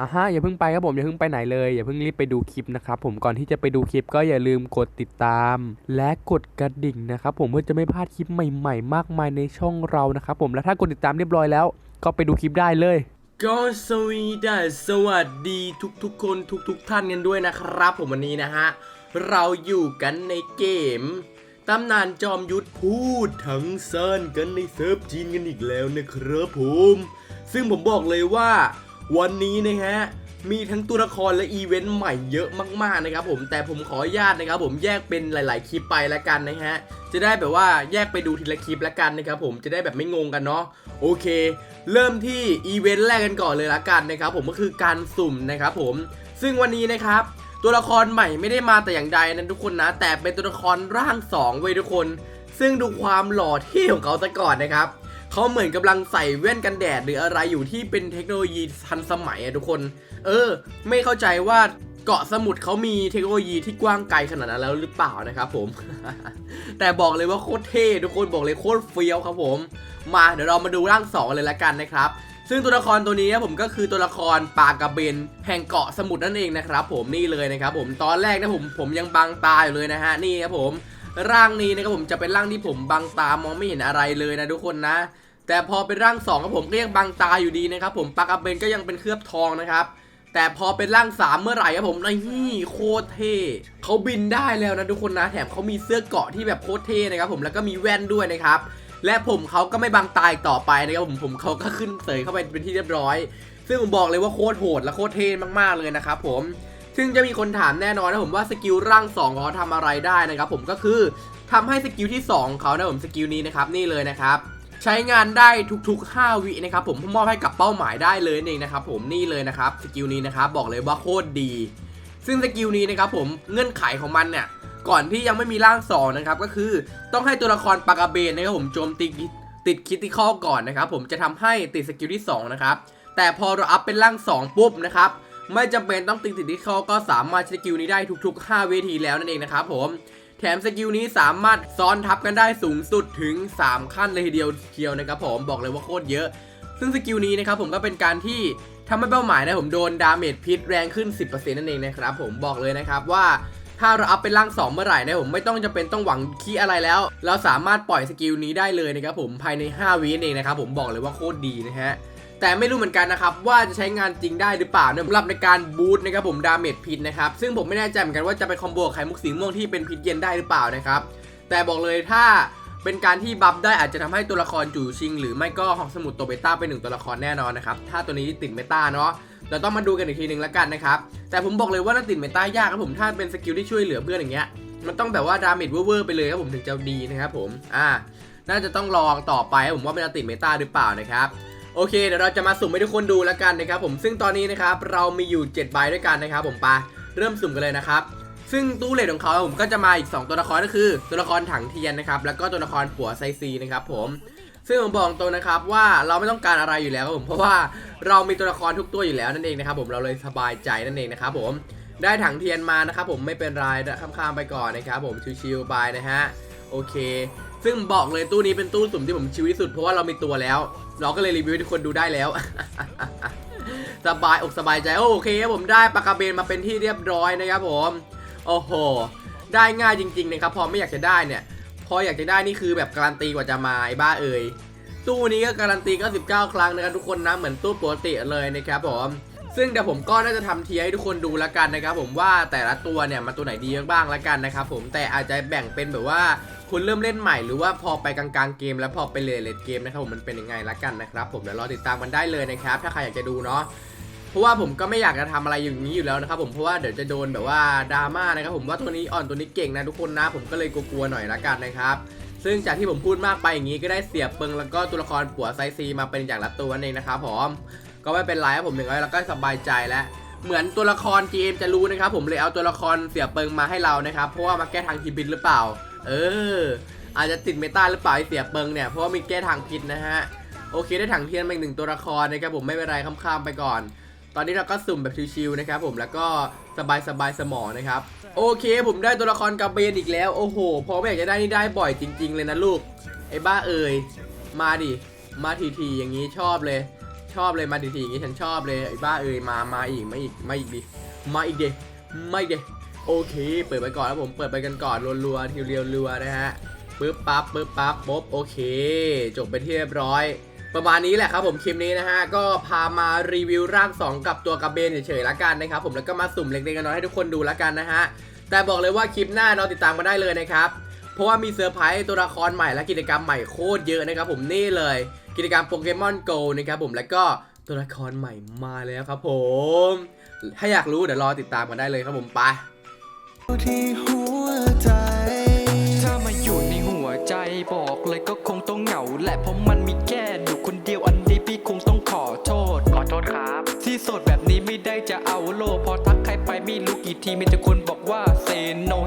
อะฮะอย่าเพิ่งไปครับผมอย่าเพิ่งไปไหนเลยอย่าเพิ่งรีบไปดูคลิปนะครับผมก่อนที่จะไปดูคลิปก็อย่าลืมกดติดตาม และกดกระดิ่งนะครับผมเพื่อจะไม่พลาดคลิปใหม่ๆ มากมายในช่องเรานะครับผมและถ้ากดติดตามเรียบร้อยแล้ว ก็ไปดูคลิปได้เลย ก็สวีดัสสวัสดีทุกๆ คนทุกๆ ท่านกันด้วยนะครับ ผมวันนี้นะฮะเราอยู่กันในเกมตำนานจอมยุทธพูดทั้งเซินกันในเซิร์ฟจีนกันอีกแล้วนะครับผม ซึ่งผมบอกเลยว่า วันนี้นะฮะมีทั้งตัวละครและอีเวนต์ใหม่เยอะมากๆนะครับผมแต่ผมขออนุญาตนะครับผมแยกเป็นหลาย ๆคลิปไปแล้วกันนะฮะจะได้แบบว่าแยกไปดูทีละคลิปแล้วกันนะครับผมจะได้แบบไม่งงกันเนาะโอเค เริ่มที่อีเวนต์แรกกันก่อนเลยละกันนะครับผมก็คือการสุ่มนะครับผมซึ่งวันนี้นะครับตัวละครใหม่ไม่ได้มาแต่อย่างใดนะทุกคนนะ แต่เป็นตัวละครร่างสองเว้ยทุกคน ซึ่งดูความหล่อเท่ของเขาซะก่อนนะครับ เขาเหมือนกำลังใส่แว่นกันแดดหรืออะไรอยู่ที่เป็นเทคโนโลยีทันสมัยอะทุกคน เออ ไม่เข้าใจว่าเกาะสมุทรเขามีเทคโนโลยีที่กว้างไกลขนาดนั้นแล้วหรือเปล่านะครับผม แต่บอกเลยว่าโคตรเท่ทุกคนบอกเลยโคตรเฟี้ยวครับผม มาเดี๋ยวเรามาดูร่างสองเลยละกันนะครับซึ่งตัวละครตัวนี้นะผมก็คือตัวละครปากกระเบนแห่งเกาะสมุทรนั่นเองนะครับผมนี่เลยนะครับผมตอนแรกนะผมผมยังบังตาอยู่เลยนะฮะนี่ครับผม ร่างนี้นะครับผมจะเป็นร่างที่ผมบังตามองไม่เห็นอะไรเลยนะทุกคนนะ แต่พอเป็นร่างสองครับผมก็ยังบังตาอยู่ดีนะครับผมปากกาเบนก็ยังเป็นเคลือบทองนะครับแต่พอเป็นร่างสามเมื่อไหร่ครับผมไอ้นี่โคตรเท่เขาบินได้แล้วนะทุกคนนะ แถมเขามีเสื้อเกาะที่แบบโคตรเท่นะครับผมแล้วก็มีแว่นด้วยนะครับ และผมเขาก็ไม่บังตาอีกต่อไปนะครับผมผมเขาก็ขึ้นเสยเข้าไปเป็นที่เรียบร้อย ซึ่งผมบอกเลยว่าโคตรโหดและโคตรเท่มากๆเลยนะครับผม ซึ่งจะมีคนถามแน่นอนนะผมว่าสกิลร่าง2ของเขาทำอะไรได้นะครับผมก็คือทำให้สกิลที่2ของเขานะผมสกิลนี้นะครับนี่เลยนะครับใช้งานได้ทุก ๆ 5 วินะครับผมมอบให้กับเป้าหมายได้เลยนั่นเองนะครับผมนี่เลยนะครับสกิลนี้นะครับบอกเลยว่าโคตรดี ซึ่งสกิลนี้นะครับผมเงื่อนไขของมันเนี่ยก่อนที่ยังไม่มีร่างสองนะครับก็คือต้องให้ตัวละครปากาเบนนะครับผมโจมตีติดคิติคอลก่อนนะครับผมจะทำให้ติดสกิลที่2นะครับแต่พอเราอัพเป็นร่าง 2 ปุ๊บนะครับ ไม่จำเป็นต้องติดติดคิติคอก็สามารถใช้สกิลนี้ได้ทุกๆ 5 เวทีแล้วนั่นเองนะครับผมแถมสกิลนี้สามารถซ้อนทับกันได้สูงสุดถึง 3 ขั้นเลยทีเดียวเทียวนะครับผมบอกเลยว่าโคตรเยอะ ซึ่งสกิลนี้นะครับผมก็เป็นการที่ทำให้เป้าหมายนะผมโดนดาเมจพิษแรงขึ้น 10%นั่นเองนะครับผมบอกเลยนะครับว่าถ้าเราอัพเป็นร่าง 2 เมื่อไหร่นะผมไม่ต้องจะเป็นต้องหวังคีอะไรแล้ว เราสามารถปล่อยสกิลนี้ได้เลยนะครับผมภายใน 5วินเองนะครับผมบอกเลยว่าโคตรดีนะฮะ แต่ไม่รู้เหมือนกันนะครับว่าจะใช้งานจริงได้หรือเปล่านะสำหรับในการบูตนะครับผมดาเมจพิษนะครับซึ่งผมไม่แน่ใจเหมือนกันว่าจะไปคอมโบกไข่มุกสีม่วงที่เป็นพิษเย็นได้หรือเปล่านะครับแต่บอกเลยถ้าเป็นการที่บัฟได้อาจจะทำให้ตัวละครจู่ชิง หรือไม่ก็ฮองสมุดตัวเบต้าเป็นหนึ่งตัวละครแน่นอนนะครับถ้าตัวนี้ติดเมตาเนาะเราต้องมาดูกันอีกทีหนึ่งแล้วกันนะครับแต่ผมบอกเลยว่าน่าติดเมตายากครับผมถ้าเป็นสกิลที่ช่วยเหลือเพื่อนอย่างเงี้ยมันต้องแบบว่าดาเมจเวอร์ไปเลยครับผมถึงจะดีนะครับผมอ่าน่าจะต้องลองต่อไปผมว่ามันติดเมตาหรือเปล่านะครับ โอเคเดี๋ยวเราจะมาสุ่มให้ทุกคนดูแล้วกันนะครับผมซึ่งตอนนี้นะครับเรามีอยู่7ใบด้วยกันนะครับผมไปะเริ่มสุ่มกันเลยนะครับซึ่งตู้เลดของเขาผมก็จะมาอีก 2 ตัวละครก็คือ ตัวละครถังเทียนนะครับแล้วก็ตัวละครผัวไซซีนะครับผมซึ่งผมบอกตรงนะครับว่าเราไม่ต้องการอะไรอยู่แล้วครับผมเพราะว่าเรามีตัวละครทุกตัวอยู่แล้วนั่นเองนะครับผมเราเลยสบายใจนั่นเองนะครับผมได้ถังเทียนมานะครับผมไม่เป็นไรข้ามๆไปก่อนนะครับผมชิวๆไปนะฮะโอเค ซึ่งบอกเลยตู้นี้เป็นตู้สุ่มที่ผมชิวที่สุดเพราะว่าเรามีตัวแล้ว เราก็เลยรีวิวให้ทุกคนดูได้แล้ว สบายอกสบายใจโอเคครับผมได้ปากกาเบนมาเป็นที่เรียบร้อยนะครับผมโอ้โห ได้ง่ายจริงๆนะครับพอไม่อยากจะได้เนี่ย พออยากจะได้นี่คือแบบการันตีกว่าจะมาไอ้บ้าเอ่ยตู้นี้ก็การันตีก็19 ครั้งนะครับทุกคนนะเหมือนตู้ปกติเลยนะครับผม ซึ่งเดี๋ยวผมก็น่าจะทำเทียให้ทุกคนดูแล้วกันนะครับผมว่าแต่ละตัวเนี่ยมาตัวไหนดีบ้างแล้วกันนะครับผมแต่อาจจะแบ่งเป็นแบบว่าคุณเริ่มเล่นใหม่หรือว่าพอไปกลางๆเกม แล้วพอไปเลเลดเกมนะครับผมมันเป็นยังไงละกันนะครับผมเดี๋ยวรอติดตามกันได้เลยนะครับ ถ้าใครอยากจะดูเนาะเพราะว่าผมก็ไม่อยากจะทำอะไรอย่างนี้อยู่แล้วนะครับผมเพราะว่าเดี๋ยวจะโดนแบบว่าดราม่านะครับผมว่าตัวนี้อ่อนตัวนี้เก่งนะทุกคนนะผมก็เลยกลัวๆหน่อยละกันนะครับซึ่งจากที่ผมพูดมากไปอย่างนี้ก็ได้เสียบเปิงแล้วก็ตัวละครผัวไซซีมาเป็นอย่างละตัวนั่นเองนะครับผม ก็ไม่เป็นไรครับผมอย่างน้อยเราก็สบายใจแล้วเหมือนตัวละคร GM จะรู้นะครับผมเลยเอาตัวละครเสียเปิงมาให้เรานะครับเพราะว่ามาแก้ทางทีบินหรือเปล่า เออ อาจจะติดเมตาหรือเปล่าไอเสียเปิงเนี่ยเพราะว่ามีแก้ทางพิษนะฮะโอเคได้ถังเทียนมาหนึ่งตัวละครนะครับผมไม่เป็นไรข้ามๆไปก่อน ตอนนี้เราก็สุ่มแบบชิวๆนะครับผมแล้วก็สบายสบายๆสมองนะครับโอเค ผมได้ตัวละครกาเบนอีกแล้วโอ้โหพอไม่อยากจะได้นี่ได้บ่อยจริง ๆ เลยนะลูกไอ้บ้าเอ่ยมาดิมาทีๆอย่างนี้ชอบเลย ชอบเลยมาดีทีอย่างงี้ฉันชอบเลยไอ้บ้าเอ้ยมามาอีกมาอีกมาอีกดิมาอีกเดมาอีกเดโอเค เปิดไปก่อนแล้วผมเปิดไปกันก่อนรัวๆทีเรียวรัวนะฮะปึ๊บปั๊บปึ๊บปั๊บปุ๊บโอเค จบไปที่เรียบร้อย ประมาณนี้แหละครับผมคลิปนี้นะฮะ ก็พามารีวิวร่าง 2 กับตัวกระเบนเฉยๆละกันนะครับผมแล้วก็มาสุ่มเล็กๆน้อยๆให้ทุกคนดูละกันนะฮะ แต่บอกเลยว่าคลิปหน้าเราติดตามมาได้เลยนะครับ เพราะว่ามีเซอร์ไพรส์ตัวละครใหม่และกิจกรรมใหม่โคตรเยอะนะครับผมนี่เลย กิจกรรมโปเกมอนโกนะครับผมแล้วก็ตัวละครใหม่มาแล้วครับผม ถ้าอยากรู้เดี๋ยวรอติดตามกันได้เลยครับผมไปที่หัวใจ ถ้ามาอยู่ในหัวใจบอกเลยก็คงต้องเหงาแหละเพราะมันมีแค่อยู่คนเดียวอันนี้พี่คงต้องขอโทษ ขอโทษครับ ที่โสดแบบนี้ไม่ได้จะเอาโล พอทักใครไปไม่รู้กี่ทีมีแต่คนบอกว่าเซโน